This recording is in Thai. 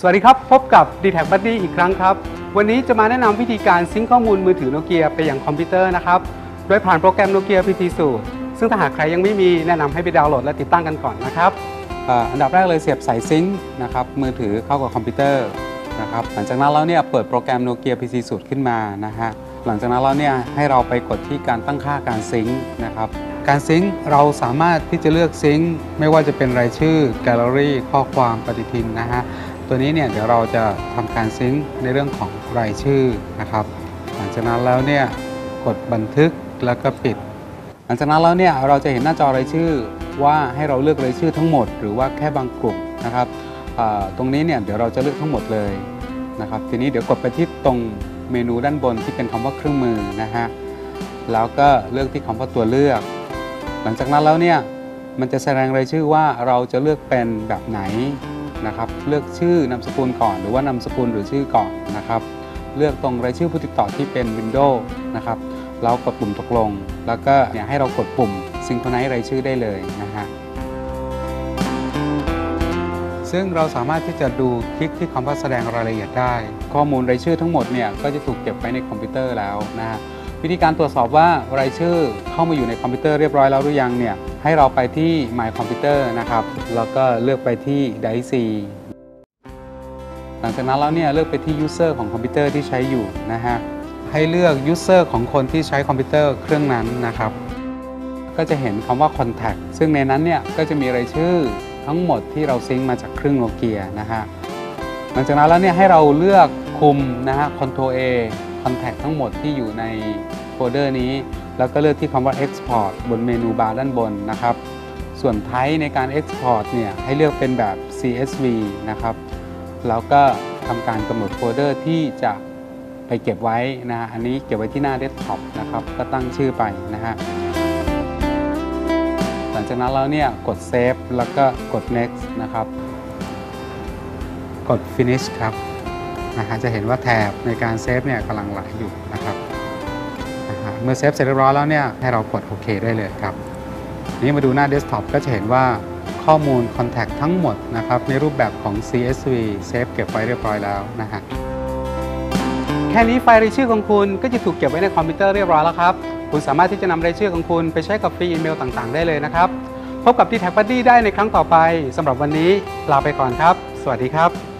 สวัสดีครับ พบกับ d t แท Buddy อีกครั้งครับ วันนี้จะมาแนะนำวิธีการซิงค์ข้อมูลมือถือโนเกียไปยังคอมพิวเตอร์นะครับ โดยผ่านโปรแกรมโนเกีย PT สูตรซึ่งถ้าหากใครยังไม่มีแนะนำให้ไปดาวน์โหลดและติดตั้งกันก่อนนะครับอันดับแรกเลยเสียบสายซิงค์นะครับมือถือเข้ากับคอมพิวเตอร์นะครับหลังจากนั้นแล้วเนี่ยเปิดโปรแกรมโนเกีย PT สูตรขึ้นมานะฮะหลังจากนั้นแล้วเนี่ยให้เราไปกดที่การตั้งค่าการซิงค์นะครับการซิงค์เราสามารถที่จะเลือกซิงค์ไม่ว่าจะเป็นรายชื่อแกลเลอรี่ข้อความปฏิทินนะฮะ ตัวนี้เนี่ยเดี๋ยวเราจะทำการซิงค์ในเรื่องของรายชื่อนะครับ หลังจากนั้นแล้วเนี่ยกดบันทึกแล้วก็ปิด หลังจากนั้นแล้วเนี่ยเราจะเห็นหน้าจอรายชื่อว่าให้เราเลือกรายชื่อทั้งหมด หรือว่าแค่บางกลุ่มนะครับตรงนี้เนี่ยเดี๋ยวเราจะเลือกทั้งหมดเลยนะครับ ทีนี้เดี๋ยวกดไปที่ตรงเมนูด้านบนที่เป็นคำว่าเครื่องมือนะฮะแล้วก็เลือกที่คำว่าตัวเลือก หลังจากนั้นแล้วเนี่ยมันจะแสดงรายชื่อว่าเราจะเลือกเป็นแบบไหน นะครับ เลือกชื่อนามสกุลก่อน หรือว่านามสกุลหรือชื่อก่อนนะครับ เลือกตรงรายชื่อผู้ติดต่อที่เป็น Windows นะครับเรากดปุ่มตกลง แล้วก็เนี่ยให้เรากดปุ่ม Synchronize รายชื่อได้เลยนะฮะซึ่งเราสามารถที่จะดูคลิกที่คำว่าแสดงรายละเอียดได้ ข้อมูลรายชื่อทั้งหมดเนี่ยก็จะถูกเก็บไว้ในคอมพิวเตอร์แล้วนะฮะ วิธีการตรวจสอบว่ารายชื่อเข้ามาอยู่ในคอมพิวเตอร์เรียบร้อยแล้วหรือยังเนี่ยให้เราไปที่ My Computer นะครับแล้วก็เลือกไปที่ DIC หลังจากนั้นแล้วเนี่ยเลือกไปที่ User ของคอมพิวเตอร์ที่ใช้อยู่นะฮะให้เลือก User ของคนที่ใช้คอมพิวเตอร์เครื่องนั้นนะครับ ก็จะเห็นคำว่า Contact ซึ่งในนั้นเนี่ยก็จะมีรายชื่อทั้งหมดที่เราซิงค์มาจากเครื่องโนเกียนะฮะหลังจากนั้นแล้วเนี่ยให้เราเลือกคุมนะฮะ Ctrl A Contact ทั้งหมดที่อยู่ในโฟลเดอร์นี้ แล้วก็เลือกที่คำว่า Export บนเมนูบาร์ด้านบนนะครับ ส่วน Type ในการ Export เนี่ยให้เลือกเป็นแบบ CSV นะครับ แล้วก็ทำการกำหนดโฟลเดอร์ที่จะไปเก็บไว้นะฮะ อันนี้เก็บไว้ที่หน้าเดสก์ท็อปนะครับ ก็ตั้งชื่อไปนะฮะ หลังจากนั้นแล้วเนี่ยกด Save แล้วก็กด Next นะครับ กด Finish ครับ นะฮะจะเห็นว่าแถบในการเซฟเนี่ยกำลังไหลอยู่นะครับนะฮะเมื่อเซฟเสร็จเรียบร้อยแล้วเนี่ยให้เรากดโอเคได้เลยครับนี้มาดูหน้าเดสก์ท็อปก็จะเห็นว่าข้อมูล Contact ทั้งหมดนะครับในรูปแบบของ CSV เซฟเก็บไว้เรียบร้อยแล้วนะฮะแค่นี้ไฟล์รายชื่อของคุณก็จะถูกเก็บไว้ในคอมพิวเตอร์เรียบร้อยแล้วครับ คุณสามารถที่จะนำรายชื่อของคุณไปใช้กับฟรีอีเมลต่างๆ ได้เลยนะครับ พบกับ d t แท Buddy ได้ในครั้งต่อไปสำหรับวันนี้ลาไปก่อนครับ สวัสดีครับ